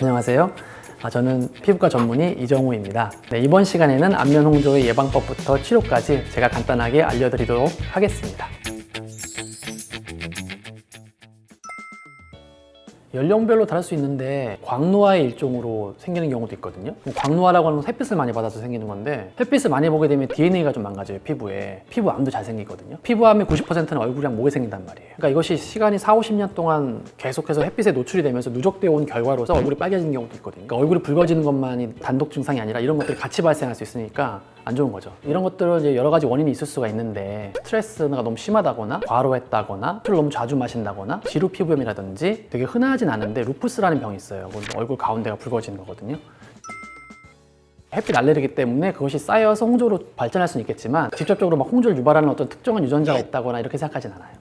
안녕하세요. 아, 저는 피부과 전문의 이정우입니다. 네, 이번 시간에는 안면 홍조의 예방법부터 치료까지 제가 간단하게 알려드리도록 하겠습니다. 연령별로 다를 수 있는데 광노화의 일종으로 생기는 경우도 있거든요. 뭐 광노화라고 하는 건 햇빛을 많이 받아서 생기는 건데 햇빛을 많이 보게 되면 DNA가 좀 망가져요 피부에. 피부암도 잘 생기거든요. 피부암의 90%는 얼굴이랑 목에 생긴단 말이에요. 그러니까 이것이 시간이 4, 50년 동안 계속해서 햇빛에 노출이 되면서 누적되어 온 결과로서 얼굴이 빨개지는 경우도 있거든요. 그러니까 얼굴이 붉어지는 것만이 단독 증상이 아니라 이런 것들이 같이 발생할 수 있으니까 안 좋은 거죠. 이런 것들은 이제 여러 가지 원인이 있을 수가 있는데 스트레스가 너무 심하다거나 과로했다거나 술을 너무 자주 마신다거나 지루 피부염이라든지 되게 흔하진 않은데 루푸스라는 병이 있어요. 얼굴 가운데가 붉어지는 거거든요. 햇빛 알레르기 때문에 그것이 쌓여서 홍조로 발전할 수는 있겠지만 직접적으로 막 홍조를 유발하는 어떤 특정한 유전자가 있다거나 이렇게 생각하진 않아요.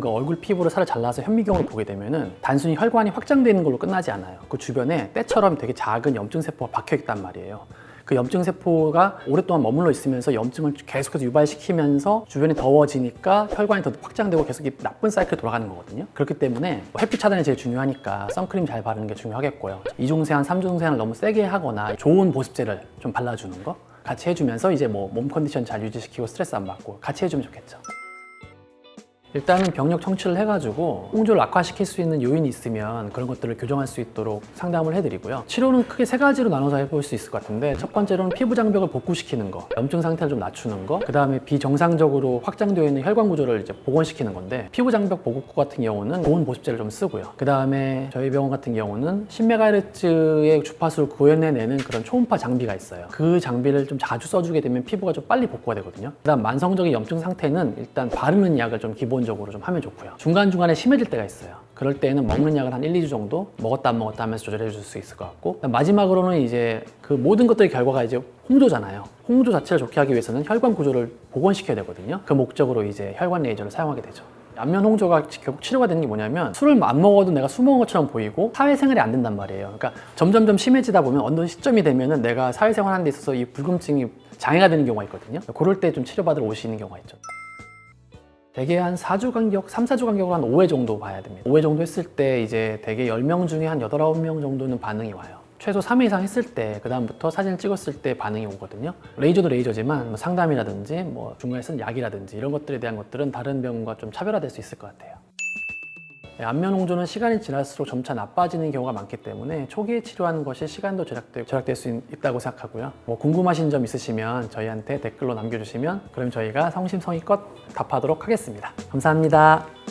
그 얼굴 피부를 살을 잘라서 현미경으로 보게 되면은 단순히 혈관이 확장되는 걸로 끝나지 않아요. 그 주변에 때처럼 되게 작은 염증 세포가 박혀 있단 말이에요. 그 염증 세포가 오랫동안 머물러 있으면서 염증을 계속해서 유발시키면서 주변이 더워지니까 혈관이 더 확장되고 계속 이 나쁜 사이클이 돌아가는 거거든요. 그렇기 때문에 뭐 햇빛 차단이 제일 중요하니까 선크림 잘 바르는 게 중요하겠고요. 이중세안, 삼중세안을 너무 세게 하거나 좋은 보습제를 좀 발라주는 거 같이 해주면서 이제 뭐 몸 컨디션 잘 유지시키고 스트레스 안 받고 같이 해주면 좋겠죠. 일단은 병력 청취를 해가지고 홍조를 악화시킬 수 있는 요인이 있으면 그런 것들을 교정할 수 있도록 상담을 해드리고요. 치료는 크게 세 가지로 나눠서 해볼 수 있을 것 같은데 첫 번째로는 피부 장벽을 복구시키는 거, 염증 상태를 좀 낮추는 거, 그 다음에 비정상적으로 확장되어 있는 혈관 구조를 이제 복원시키는 건데 피부 장벽 보급구 같은 경우는 좋은 보습제를 좀 쓰고요. 그 다음에 저희 병원 같은 경우는 10메가헤르츠의 주파수를 구현해내는 그런 초음파 장비가 있어요. 그 장비를 좀 자주 써주게 되면 피부가 좀 빨리 복구가 되거든요. 그 다음 만성적인 염증 상태는 일단 바르는 약을 좀 기본 적으로 좀 하면 좋고요. 중간중간에 심해질 때가 있어요. 그럴 때는 먹는 약을 한 1, 2주 정도 먹었다 안 먹었다 하면서 조절해 줄 수 있을 것 같고 마지막으로는 이제 그 모든 것들의 결과가 이제 홍조잖아요. 홍조 자체를 좋게 하기 위해서는 혈관 구조를 복원시켜야 되거든요. 그 목적으로 이제 혈관 레이저를 사용하게 되죠. 안면 홍조가 결국 치료가 되는 게 뭐냐면 술을 안 먹어도 내가 술 먹은 것처럼 보이고 사회생활이 안 된단 말이에요. 그러니까 점점점 심해지다 보면 어느 시점이 되면은 내가 사회생활 하는 데 있어서 이 불금증이 장애가 되는 경우가 있거든요. 그럴 때 좀 치료받으러 오시는 경우가 있죠. 대개 한 4주 간격, 3, 4주 간격으로 한 5회 정도 봐야 됩니다. 5회 정도 했을 때 이제 대개 10명 중에 한 8, 9명 정도는 반응이 와요. 최소 3회 이상 했을 때, 그 다음부터 사진을 찍었을 때 반응이 오거든요. 레이저도 레이저지만 뭐 상담이라든지 뭐 중간에 쓴 약이라든지 이런 것들에 대한 것들은 다른 병과 좀 차별화될 수 있을 것 같아요. 네, 안면 홍조는 시간이 지날수록 점차 나빠지는 경우가 많기 때문에 초기에 치료하는 것이 시간도 절약될, 절약될 수 있- 있다고 생각하고요. 뭐 궁금하신 점 있으시면 저희한테 댓글로 남겨주시면 그럼 저희가 성심성의껏 답하도록 하겠습니다. 감사합니다.